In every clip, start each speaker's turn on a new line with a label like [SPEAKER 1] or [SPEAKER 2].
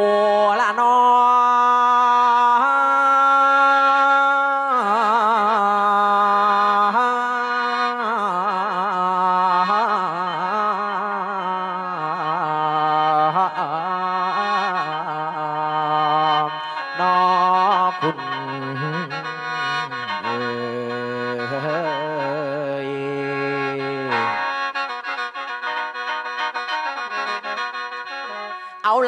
[SPEAKER 1] โอละนอน้อคุณ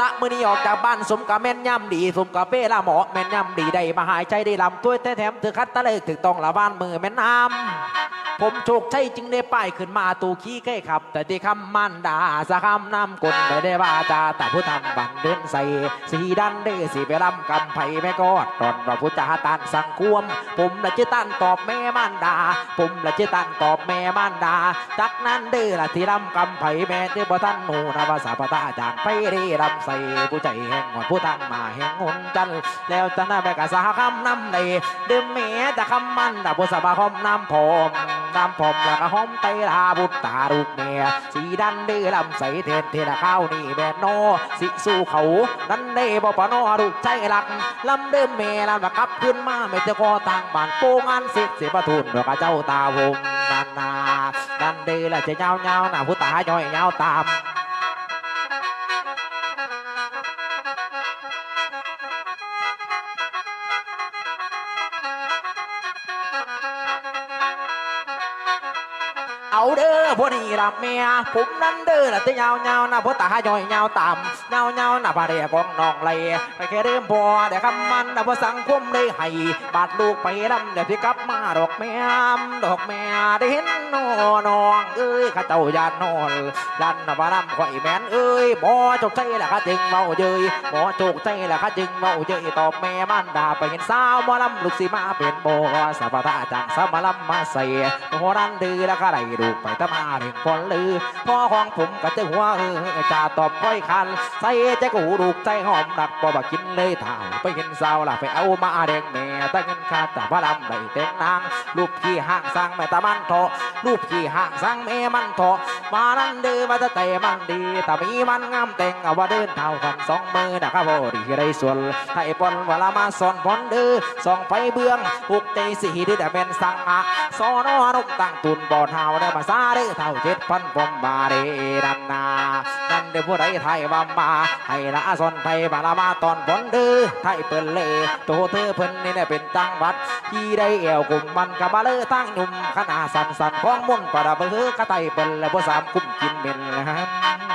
[SPEAKER 1] ละมือนี้ออกจากบ้านสมกับแม่นย่ำดี สมกับเป้ละหมอแม่นย่ำดีได้มาหายใจได้ลำตัวแต่แถมถือคัดตะเลิกถึงต้องละบ้านมือแม่นน้ำ ผมโชคชัยจึงได้ป้ายขึ้นมาตูขี้ใกล้ขับ แต่ที่คำมันดาสะคำน้ำกลไม่ได้ว่าจาแต่ผู้ทำบังเดินใส่สีดันเด้สีไปลำกำไผ่แม่กอดตอนเราผู้จ่าตันสังควม ผมละจิตันตอบแม่มันดาผมละจิตันตอบแม่มันดาจากนั้นเด้อละที่ลำกำไผ่แม่เด้อบ่ท่านหนูนะภาษาปตาจางไปเรีรำใส่ผู้ใจแห่งหอนผู้ทางมาแห่งหนจันแล้วจะน่าแบกสาคำน้ำในเดิมแม่จะคำมันดาบุษบาคมน้ำพอมน้ำผมแล้วก็หอมไตลาบุตตาลูกเมียสีดันเด้อลำใส่เทนเทนะข้าวนี่แม่นอสิสู้เขาดันเด้บ่ปะนอลูกใจหลักลำเดิมเม่ลำกลับขึ้นมาไม่จะกอต่างบ้านโปงอันสิสิบประทุนดอกกระเจ้าตาวงนานาดันเด้อละจะเงาเงาหน้าผู้ตาย่อยเงาตาม เอาเด้อพวกนี้รับเมียผมนั่นเด้อละที่ยาวยาวนะพวกตาย่อยยาวต่ำยาวยาวนะบาเรียกองน้องไหลไปแค่เริ่มพอแต่คำมันนะพอสังคมได้ให้บาดลูกไปลำเดี๋ยวพี่กลับมาดอกแม่ดอกแม่ได้เห็นน้น้องเอ้ยข้าเจ้ายานนอนยันนะบาลำข่อยแม่นเอ้ยหมอจกใจละข้าจึงเมาเยยหมอจกใจละข้าจึงเมาเยยตอบแม่มันด่าไปเห็นสาวมอลำลูกสีมาเป็นโบสัพพะจังสมาลำมาใส่โหรันดื้อแล้วก็ได้ดูไปตะมาเรียงคนลือพ่อของผมก็จะหัวเออจ่าตอบก้อยคัน ใส่ใจกูดูกใจหอมดักบ่บักกินเลยเถ่าไปเห็นสาวล่ะไปเอามาแดงแม่ตั้งเงินค่าแต่พระลำได้เต็งนางรูปขี้ห่างสร้างแม่ตามันโทรูปขี้ห่างสร้างแม่มันโทมานั่นเดือมาจะเตะมันดีแต่มีมันงามแต่งเอาว่าเดินเท่ากันสองมือนะครับพอดีได้ส่วนไทยปนเวลามาสอนพอนเดือสองไฟเบื้องหุกใจสีที่แต่เป็นสังอะสอนอนุตั้งตุนบ่อเท่าได้มาซาเด้เท่าเจ็ดพันปมบาเรดันนานั่นเดือผู้ใดไทยว่ามาให้ละสนไทยบาลามาตอนพอนเดือไทยเปิ่นเลยโตเธอเพิ่นนี่เนี่ยเป็นจังหวัดที่ได้เอวกลุ่มมันกับบาเลอตั้งหนุ่มขนาดสันสันของมุ่นประเบือกระไตเปิ่นและบ่สามคุ้มกินเป็นนะครับ